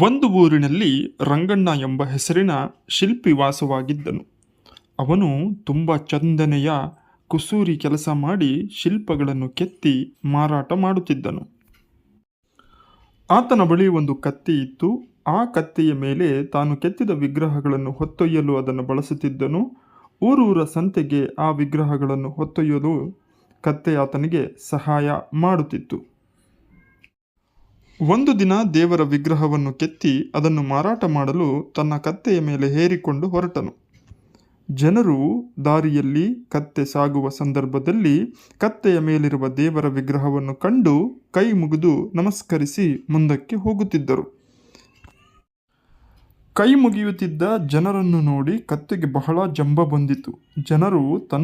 ಒಂದು ಊರಿನಲ್ಲಿ ರಂಗಣ್ಣ ಎಂಬ ಹೆಸರಿನ ಶಿಲ್ಪಿ ವಾಸವಾಗಿದ್ದನು ಅವನು ತುಂಬ ಚಂದನೆಯ, ಕುಸೂರಿ ಕೆಲಸ ಮಾಡಿ ಶಿಲ್ಪಗಳನ್ನು ಕೆತ್ತಿ ಮಾರಾಟ ಮಾಡುತ್ತಿದ್ದನು. ಆತನ ಬಳಿ ಒಂದು ಕತ್ತಿ ಇತ್ತು. ಆ ಕತ್ತಿಯ ಮೇಲೆ ತಾನು ಕೆತ್ತಿದ ವಿಗ್ರಹಗಳನ್ನು ಹೊತ್ತೊಯ್ಯಲು ಅದನ್ನು ಬಳಸುತ್ತಿದ್ದನು. ಊರೂರ ಸಂತೆಗೆ ಆ ವಿಗ್ರಹಗಳನ್ನು ಹೊತ್ತೊಯ್ಯಲು ಕತ್ತೆ ಆತನಿಗೆ ಸಹಾಯ ಮಾಡುತ್ತಿತ್ತು. ಒಂದು ದಿನ ದೇವರ ವಿಗ್ರಹವನ್ನು ಕೆತ್ತಿ ಅದನ್ನು ಮಾರಾಟ ಮಾಡಲು ತನ್ನ ಕತ್ತೆಯ ಮೇಲೆ ಹೇರಿಕೊಂಡು ಹೊರಟನು. ಜನರು ದಾರಿಯಲ್ಲಿ ಕತ್ತೆ ಸಾಗುವ ಸಂದರ್ಭದಲ್ಲಿ ಕತ್ತೆಯ ಮೇಲಿರುವ ದೇವರ ವಿಗ್ರಹವನ್ನು ಕಂಡು ಕೈ ಮುಗಿದು ನಮಸ್ಕರಿಸಿ ಮುಂದಕ್ಕೆ ಹೋಗುತ್ತಿದ್ದರು. ಕೈ ಮುಗಿಯುತ್ತಿದ್ದ ಜನರನ್ನು ನೋಡಿ ಕತ್ತೆಗೆ ಬಹಳ ಜಂಬ ಬಂದಿತು. ಜನರು ತನ್ನ